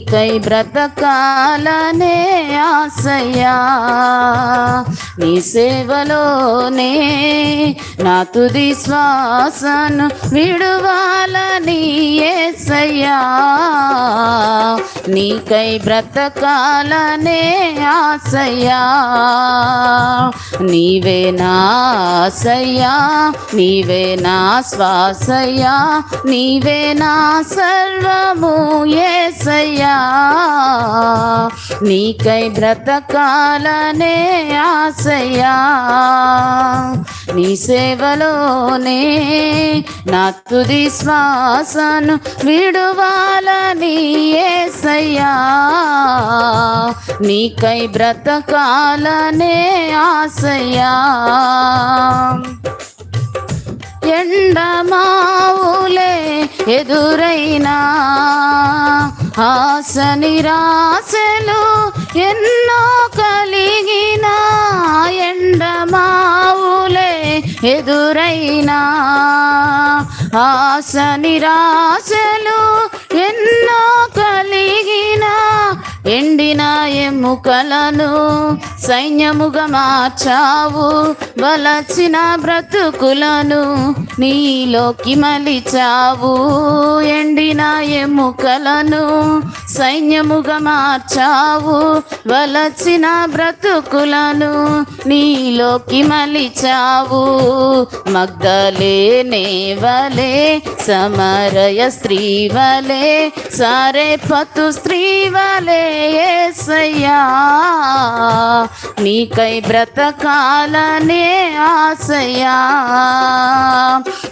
నీకై బ్రతకాలనే ఆశయ్యా నీ సేవలోనే నా తుది శ్వాసను విడువాలని ఏసయ్యా. నీకై బ్రతకాలనే ఆశయ్యా నీవే నా ఆశయ్యా నీవే నా శ్వాసయ్యా నీవే నా సర్వము ఏసయ్యా నీకై బ్రతకాలనే ఆశయ్యా నీ సేవలోనే నా తుది శ్వాసను విడువాలని ఏసయ్యా. నీకై బ్రతకాలనే ఆశయ్యా. ఎండమావులే ఎదురైనా ఆశ నిరాశలు ఎన్నో కలిగినా ఎదురైనా ఆశ నిరాశలు ఎన్నో కలిగిన ఎండిన ఎముకలను సైన్యముగా మార్చావు వలచిన బ్రతుకులను నీలోకి మలిచావు. ఎండిన ఎముకలను సైన్యముగా మార్చావు వలచిన బ్రతుకులను నీలోకి మలిచావు. మగ్ధలే నేవలే సమరయ స్త్రీ వలే సారే పతు స్త్రీ వలే ఏసయ్యా. నీకై బ్రతకాలనే ఆశయా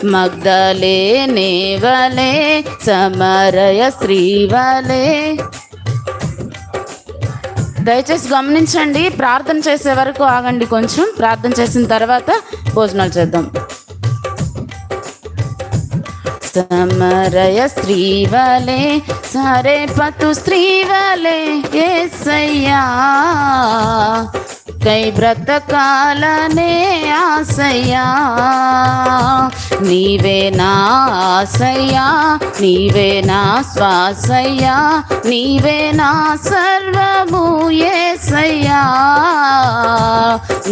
మగ్ధలే నేవలే సమరయ స్త్రీ వలే దయచేసి గమనించండి ప్రార్థన చేసే వరకు ఆగండి కొంచెం ప్రార్థన చేసిన తర్వాత భోజనాలు చేద్దాం. సమరయ స్త్రీ వలే సరే పతు స్త్రీ వలే ఏసయ్యా. కై బ్రతకాలనే ఆశయ్యా నీవే నా ఆశయ్యా నీవే నా శ్వాసయ్యా నీవే నా సర్వము ఏసయ్యా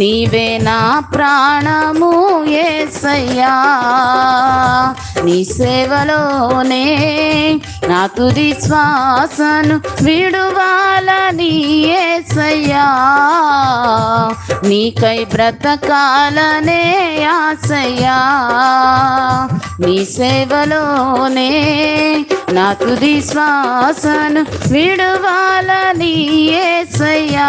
నీవే నా ప్రాణము ఏసయ్యా నీ సేవలోనే నా తుది శ్వాసను విడువా బ్రతకాలని ఏసయ్యా. నీకై బ్రతకాలనే ఆశయ్యా. నీ సేవలోనే నా తుది శ్వాసను విడువాలని ఏసయ్యా.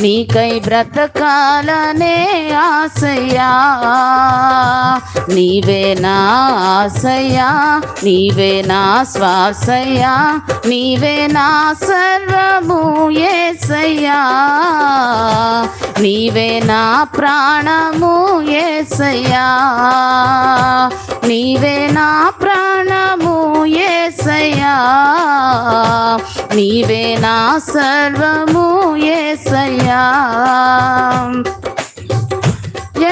నీకై బ్రతకాలనే ఆశయ్యా. నీవే నా ఆశయ్యా నీవే నా శ్వాసయ్యా నీవే నా సర్వము ఏసయ్యా. నీవే నా ప్రాణము ఏసయ్యా. నీవే నా ప్రాణము ఏసయ్యా. నీవే నా సర్వము ఏసయ్యా.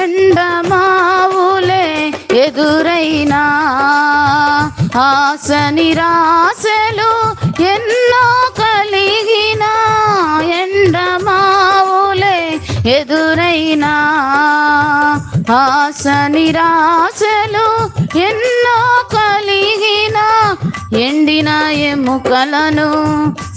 ఎండమావులే ఎదురైనా ఆశ నిరాశలు ఎన్నో ఎదురైనా ఆశ నిరాశలు ఎన్నో కలిగిన ఎండిన ఎముకలను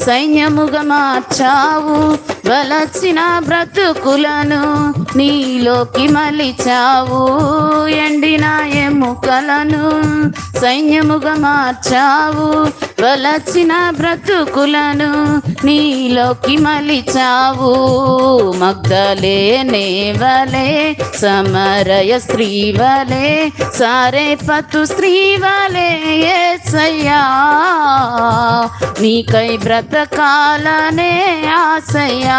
సైన్యముగా మార్చావు. వలచిన బ్రతుకులను నీలోకి మలిచావు. ఎండిన ఎముకలను సైన్యముగా మార్చావు. వలచిన బ్రతుకులను నీలోకి మలిచావు. మగ్ధలే నేవలే సమరయ స్త్రీ వలే సారే పతు స్త్రీ వలే ఏసయ్యా. నీకై బ్రతకాలనే ఆశయ్యా.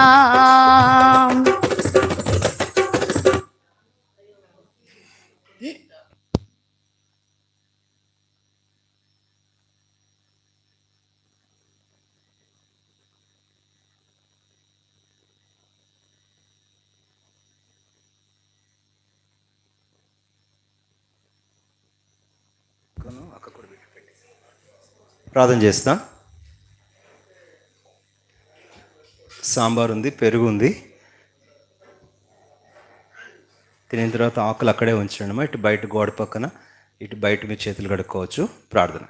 ప్రార్థన చేస్తాం సాంబార్ ఉంది పెరుగు ఉంది. తినిన తర్వాత ఆకులు అక్కడే ఉంచండి ఇటు బయట గోడ పక్కన ఇటు బయట మీ చేతులు కడుక్కోవచ్చు. ప్రార్థన.